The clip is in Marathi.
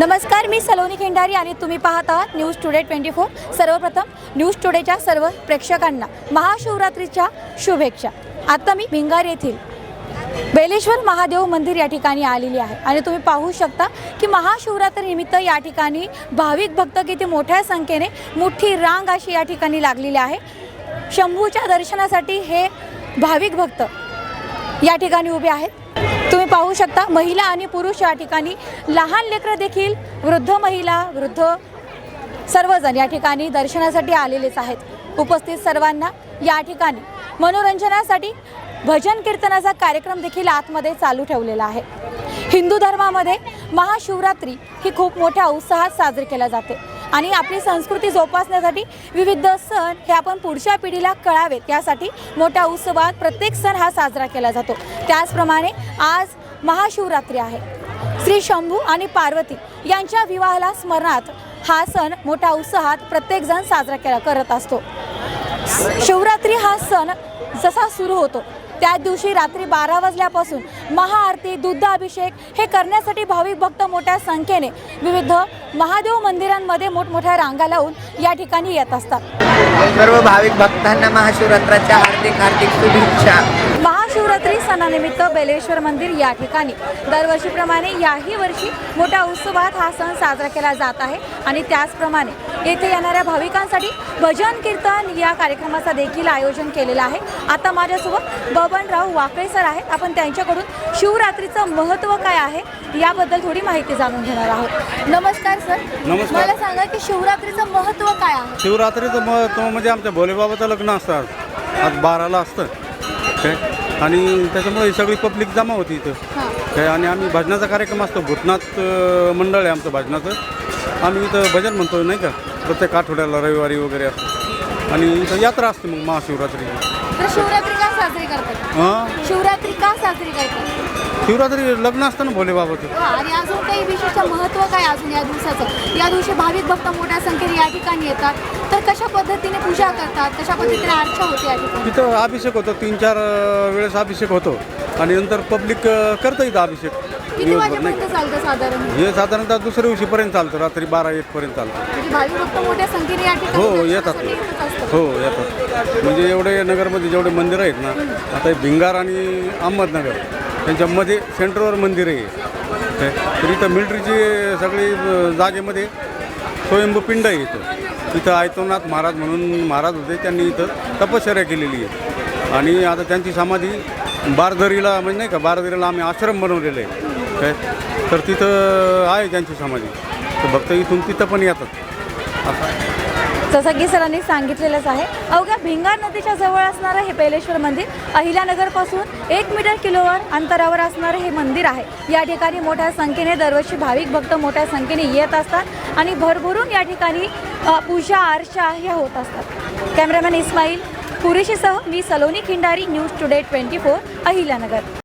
नमस्कार मी सलोनी खिंडारी आणि तुम्ही पाहत आहात न्यूज टुडे ट्वेंटी फोर. सर्वप्रथम न्यूज टुडेच्या सर्व प्रेक्षकांना महाशिवरात्रीच्या शुभेच्छा. आता मी भिंगार येथील बेलेश्वर महादेव मंदिर या ठिकाणी आलेली आहे आणि तुम्ही पाहू शकता की महाशिवरात्रीनिमित्त या ठिकाणी भाविक भक्त किती मोठ्या संख्येने मोठी रांग अशी या ठिकाणी लागलेली आहे. शंभूच्या दर्शनासाठी हे भाविक भक्त या ठिकाणी उभे आहेत. तुम्ही पाहू शकता महिला आणि पुरुष या ठिकाणी लहान लेकरं देखील वृद्ध महिला वृद्ध सर्वजण या ठिकाणी दर्शनासाठी आलेलेच आहेत. उपस्थित सर्वांना या ठिकाणी मनोरंजनासाठी भजन कीर्तनाचा कार्यक्रम देखील आतमध्ये चालू ठेवलेला आहे. हिंदू धर्मामध्ये महाशिवरात्री ही खूप मोठ्या उत्साहात साजरी केल्या जाते. आणि आपली संस्कृती जोपासण्यासाठी विविध सण हे आपण पुढच्या पिढीला कळावेत. यासाठी मोठ्या उत्सवात प्रत्येक सण हा साजरा केला जातो. त्याचप्रमाणे आज महाशिवरात्री आहे. श्री शंभू आणि पार्वती यांच्या विवाहाला स्मरणात हा सण मोठ्या उत्साहात प्रत्येकजण साजरा केला करत असतो. शिवरात्री हा सण जसा सुरू होतो त्या दिवशी रात्री बारा वाजल्यापासून महाआरती दुग्धाभिषेक हे करण्यासाठी भाविक भक्त मोठ्या संख्येने विविध महादेव मंदिरांमध्ये मोठमोठ्या रांगा लावून या ठिकाणी येत असतात. सर्व भाविक भक्तांना महाशिवरात्राच्या हार्दिक हार्दिक शुभेच्छा. बेलेश्वर मंदिर या ठिकाणी. दरवर्षीप्रमाणे याही वर्षी मोठ्या उत्सवात हा सण साजरा केला जात आहे आणि त्याचप्रमाणे येथे येणाऱ्या भाविकांसाठी भजन कीर्तन या कार्यक्रमाचा देखील आयोजन केलेलं आहे. आता माझ्यासोबत बबनराव वाकळे सर आहेत. आपण त्यांच्याकडून शिवरात्रीचं महत्त्व काय आहे याबद्दल थोडी माहिती जाणून घेणार आहोत. नमस्कार सर. नमस्कार. मला सांगा की शिवरात्रीचं महत्त्व काय आहे? शिवरात्रीचं महत्त्व म्हणजे आमच्या भोलेबाबाचं लग्न असतं आज. बाराला असतं. आणि त्याच्यामुळे ही सगळी पब्लिक जमा होती इथं. काय आणि आम्ही भजनाचा कार्यक्रम असतो भूतनाथ अं, मंडळ आहे आमचं भजनाचं. आम्ही इथं भजन म्हणतो नाही का? प्रत्येक आठवड्याला रविवारी वगैरे असतं. आणि इथं यात्रा असते मग महाशिवरात्री तर शिवरात्री साजरी करतात. हां? शिवरात्री का साजरी करतात? शिवरात्री लग्न असतं ना भोलेबाबाचं हा, आणि अजून काही विशिष्ट महत्त्व काय अजून या दिवसाचं? या दिवशी भाविक भक्त मोठ्या संख्येने या ठिकाणी येतात. तर कशा पद्धतीने पूजा करतात? कशा पद्धतीने अर्चा होते या ठिकाणी? तिथं अभिषेक होतो. तीन चार अं, वेळेस अभिषेक होतो. आणि नंतर पब्लिक करतं इथं अभिषेक. किती दिवसभर नाही? वाजेपर्यंत चालतं साधारण? हे साधारणतः दुसऱ्या दिवशीपर्यंत चालतं रात्री बारा एक पर्यंत चालतं. म्हणजे भाविक भक्त मोठ्या संख्येने या ठिकाणी हो येतात. दर्शनासाठी येतच असतात. हो येतात. म्हणजे एवढे नगरमध्ये जेवढे मंदिरं आहेत ना आता हे भिंगार आणि अहमदनगर त्यांच्यामध्ये सेंटरवर मंदिर आहे? तर इथं मिलिटरीची सगळी अं, जागेमध्ये स्वयंभू पिंड आहे इथं. इथं आयतोनाथ महाराज म्हणून महाराज होते त्यांनी इथं तपश्चर्या केलेली आहे. आणि आता त्यांची समाधी बारदरीला म्हणजे नाही का बारदरीला आम्ही आश्रम बनवलेलं आहे. काय तर तिथं आहे ज्यांची समाधी. तर भक्त इथून तिथं पण येतात. असं जसं की सरांनी सांगितलेलंच आहे अवघ्या भिंगार नदीच्या जवळ असणारं हे पैलेश्वर मंदिर अहिल्यानगरपासून एक मीटर किलोवर अंतरावर असणारं हे मंदिर आहे. या ठिकाणी मोठ्या संख्येने दरवर्षी भाविक भक्त मोठ्या संख्येने येत असतात आणि भरभरून या ठिकाणी पूजा आरशा ह्या होत असतात. कॅमेरामॅन इस्माईल पुरेशीसह मी Saloni Khindari news today twenty four Ahilyanagar.